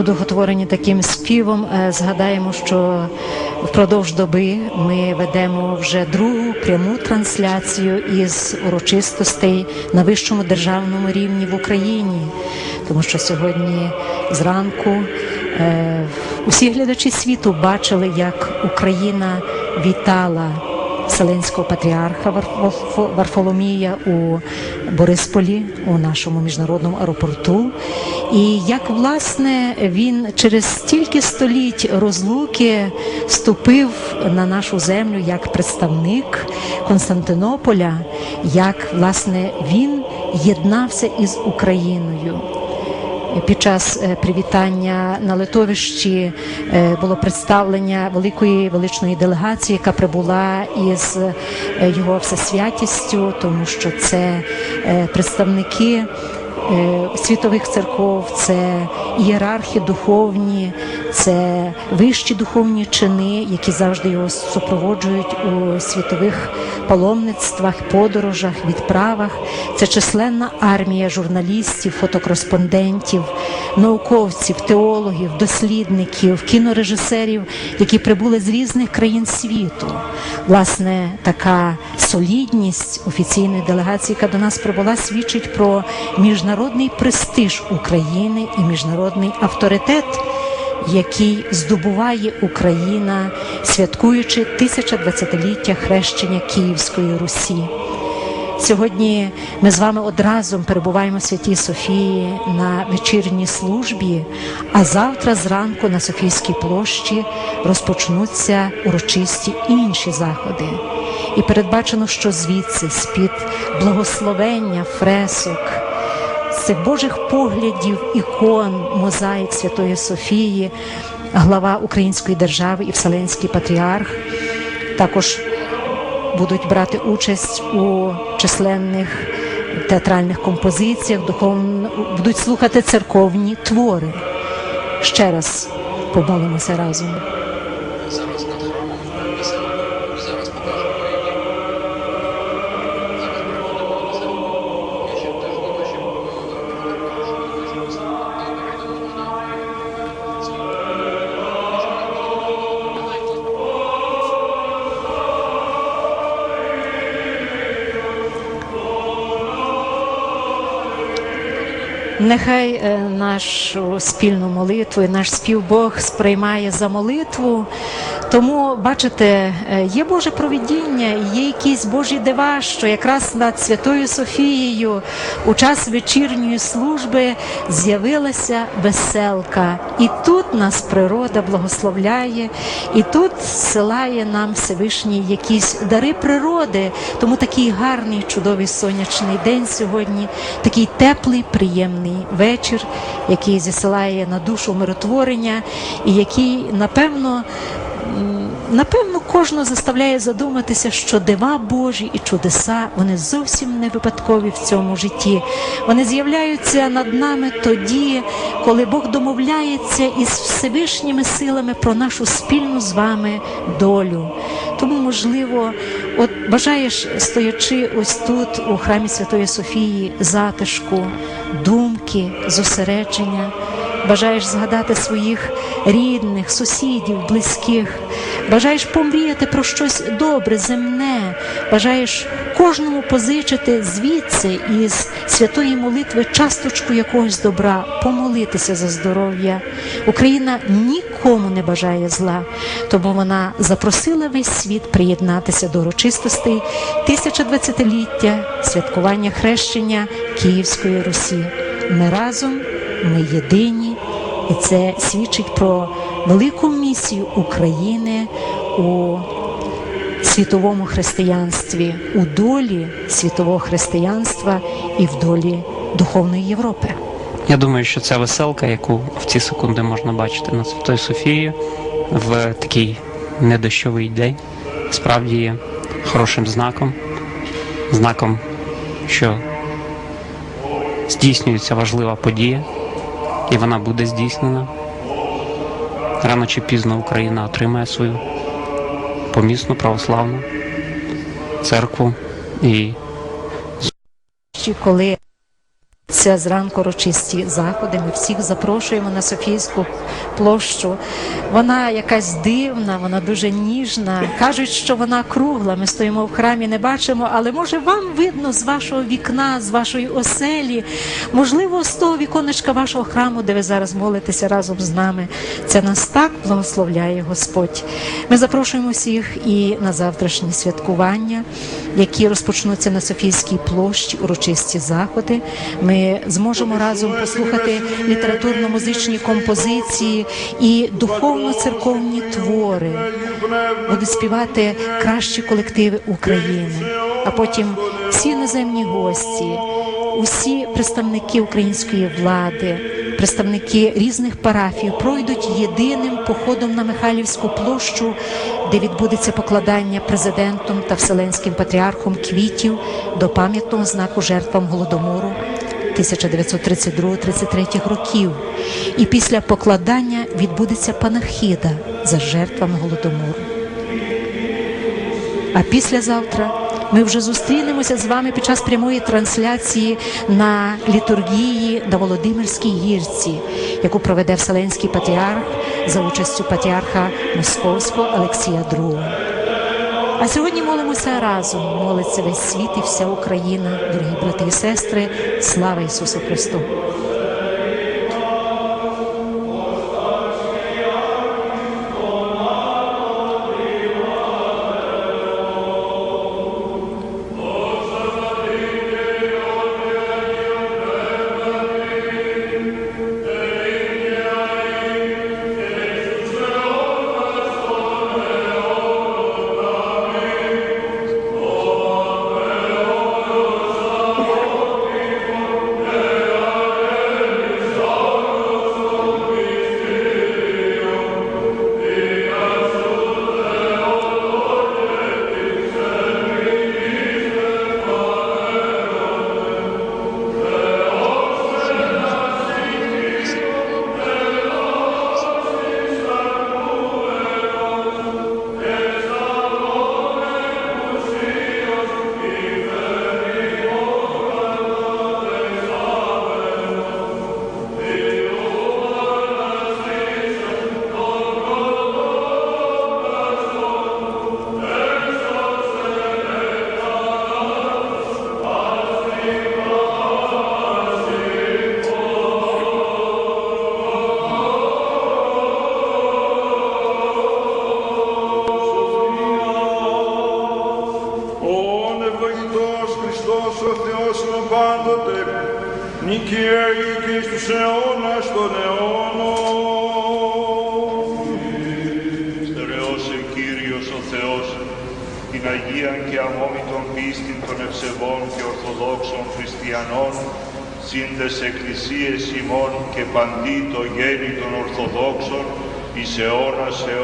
одухотворені таким співом. Е, Згадаємо, що впродовж доби ми ведемо вже другу пряму трансляцію із урочистостей на вищому державному рівні в Україні, тому що сьогодні зранку е, усі глядачі світу бачили, як Україна вітала. Вселенського патріарха Варфо- Варфоломія у Борисполі у нашому міжнародному аеропорту. І як власне він через стільки століть розлуки ступив на нашу землю як представник Константинополя, як власне він єднався із Україною. Під час е, привітання на литовищі е, було представлення великої величної делегації, яка прибула із е, його всесвятістю, тому що це представники світових церков, це ієрархи духовні, це вищі духовні чини, які завжди його супроводжують у світових паломництвах, подорожах, відправах. Це численна армія журналістів, фотокореспондентів, науковців, теологів, дослідників, кінорежисерів, які прибули з різних країн світу. Власне, така солідність офіційної делегації, яка до нас прибула, свідчить про міжнародний престиж України і міжнародний авторитет який здобуває Україна, святкуючи 1020-ліття хрещення Київської Русі. Сьогодні ми з вами одразу перебуваємо в Святій Софії на вечірній службі, а завтра зранку на Софійській площі розпочнуться урочисті інші заходи. І передбачено, що звідси, з-під благословення фресок, цих Божих поглядів, ікон, мозаїк Святої Софії, глава Української держави і Вселенський патріарх також будуть брати участь у численних театральних композиціях, духовно будуть слухати церковні твори. Ще раз помолимося разом. Нехай е, нашу спільну молитву і наш спів Бог сприймає за молитву. Тому, бачите, е, є Боже провідіння, є якісь Божі дива, що якраз над Святою Софією у час вечірньої служби з'явилася веселка. І тут нас природа благословляє, і тут зсилає нам Всевишній якісь дари природи. Тому такий гарний, чудовий сонячний день сьогодні, такий теплий, приємний вечір, який зісилає на душу миротворення, і який, напевно, Напевно, кожного заставляє задуматися, що дива Божі і чудеса вони зовсім не випадкові в цьому житті. Вони з'являються над нами тоді, коли Бог домовляється із Всевишніми силами про нашу спільну з вами долю. Тому, можливо, от бажаєш, стоячи ось тут, у храмі Святої Софії, затишку, думки, зосередження. Бажаєш згадати своїх рідних, сусідів, близьких, бажаєш помріяти про щось добре, земне, бажаєш кожному позичити звідси із святої молитви часточку якогось добра, помолитися за здоров'я. Україна нікому не бажає зла, тому вона запросила весь світ приєднатися до урочистостей 1020-ліття святкування хрещення Київської Русі. Ми разом, ми єдині, і це свідчить про велику місію України у світовому християнстві, у долі світового християнства і в долі духовної Європи. Я думаю, що ця веселка, яку в ці секунди можна бачити на Святої Софії в такий недощовий день, справді є хорошим знаком, знаком, що здійснюється важлива подія, і вона буде здійснена. Рано чи пізно Україна отримає свою помісну православну церкву і коли Це зранку урочисті заходи. Ми всіх запрошуємо на Софійську площу. Вона якась дивна, вона дуже ніжна. Кажуть, що вона кругла. Ми стоїмо в храмі, не бачимо, але може вам видно з вашого вікна, з вашої оселі, можливо, з того віконечка вашого храму, де ви зараз молитеся разом з нами. Це нас так благословляє Господь. Ми запрошуємо всіх і на завтрашні святкування, які розпочнуться на Софійській площі, урочисті заходи. Ми зможемо разом послухати літературно-музичні композиції і духовно-церковні твори. Будуть співати кращі колективи України, а потім всі іноземні гості, усі представники української влади, представники різних парафій пройдуть єдиним походом на Михайлівську площу, де відбудеться покладання президентом та вселенським патріархом квітів до пам'ятного знаку жертвам голодомору 1932-33 років. І після покладання відбудеться панахіда за жертвами голодомору. А післязавтра ми вже зустрінемося з вами під час прямої трансляції на літургії на Володимирській гірці, яку проведе Вселенський патріарх за участю патріарха Московського Олексія II. А сьогодні молимося разом. Молиться весь світ і вся Україна, дорогі брати і сестри. Слава Ісусу Христу! Νικαίοι και εις τους αιώνας των αιώνων. Στερεώσε Κύριος ο Θεός την Αγία και αμόμητον πίστη των ευσεβών και ορθοδόξων χριστιανών σύντες εκκλησίες ημών και παντί το γέννη των Ορθοδόξων εις αιώνας αιώνας.